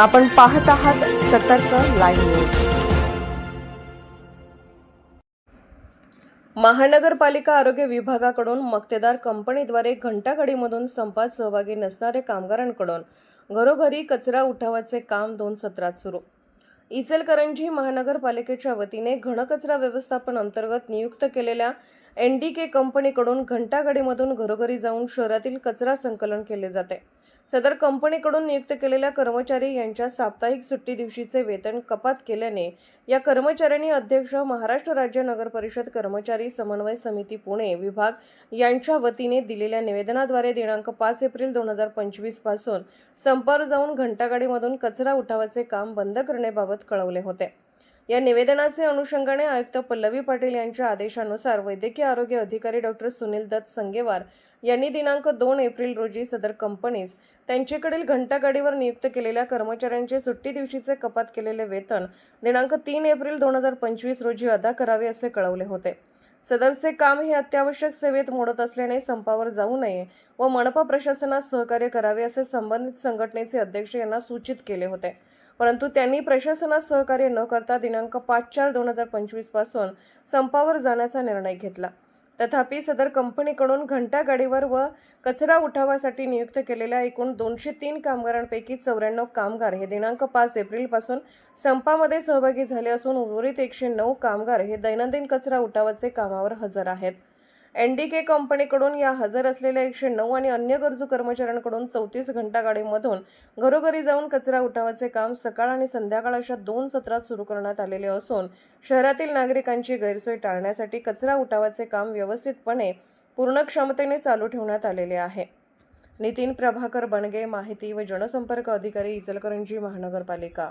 आपण पाहत आहात सतर्क लाईव्ह न्यूज. महानगरपालिका आरोग्य विभागाकडून मक्तेदार कंपनीद्वारे घंटागाडीमधून संपात सहभागी नसणारे कामगारांकडून घरोघरी कचरा उठावाचे काम दोन सत्रात सुरू. इचलकरंजी महानगरपालिकेच्या वतीने घनकचरा व्यवस्थापन अंतर्गत नियुक्त केलेल्या एन डी के कंपनीकडून घंटागाडीमधून घरोघरी जाऊन शहरातील कचरा संकलन केले जाते. सदर कंपनीकडून नियुक्त केलेल्या कर्मचारी यांच्या साप्ताहिक सुट्टी दिवशीचे वेतन कपात केल्याने या कर्मचाऱ्यांनी अध्यक्ष महाराष्ट्र राज्य नगर परिषद कर्मचारी समन्वय समिती पुणे विभाग यांच्या वतीने दिलेल्या निवेदनाद्वारे दिनांक पाच एप्रिल दोन हजार पंचवीसपासून संपावर जाऊन घंटागाडीमधून कचरा उठावाचे काम बंद करण्याबाबत कळवले होते. या निवेदनाचे अनुषंगाने आयुक्त पल्लवी पाटील यांच्या आदेशानुसार वैद्यकीय आरोग्य अधिकारी डॉक्टर सुनील दत्त संगेवार यांनी दिनांक दोन एप्रिल रोजी सदर कंपनीज त्यांच्याकडील घंटागाडीवर नियुक्त केलेल्या कर्मचाऱ्यांचे सुट्टी दिवशीचे कपात केलेले वेतन दिनांक तीन एप्रिल दोन हजार पंचवीस रोजी अदा करावे असे कळवले होते. सदरचे काम हे अत्यावश्यक सेवेत मोडत असल्याने संपावर जाऊ नये व मनपा प्रशासनास सहकार्य करावे असे संबंधित संघटनेचे अध्यक्ष यांना सूचित केले होते. परंतु त्यांनी प्रशासनास सहकार्य न करता दिनांक पाच चार दोन हजार पंचवीसपासून संपावर जाण्याचा निर्णय घेतला. तथापि सदर कंपनीकडून घंटा गाडीवर व कचरा उठावासाठी नियुक्त केलेल्या एकूण दोनशे तीन कामगारांपैकी चौऱ्याण्णव कामगार हे दिनांक पाच एप्रिलपासून संपामध्ये सहभागी झाले असून उर्वरित एकशे नऊ कामगार हे दैनंदिन कचरा उठावाचे कामावर हजर आहेत. एन डी के कंपनीकडून या हजर असलेल्या एकशे नऊ आणि अन्य गरजू कर्मचाऱ्यांकडून चौतीस घंटा गाडीमधून घरोघरी जाऊन कचरा उठावाचे काम सकाळ आणि संध्याकाळ अशा दोन सत्रात सुरू करण्यात आलेले असून शहरातील नागरिकांची गैरसोय टाळण्यासाठी कचरा उठावाचे काम व्यवस्थितपणे पूर्ण क्षमतेने चालू ठेवण्यात आलेले आहे. नितीन प्रभाकर बनगे माहिती व जनसंपर्क अधिकारी इचलकरंजी महानगरपालिका.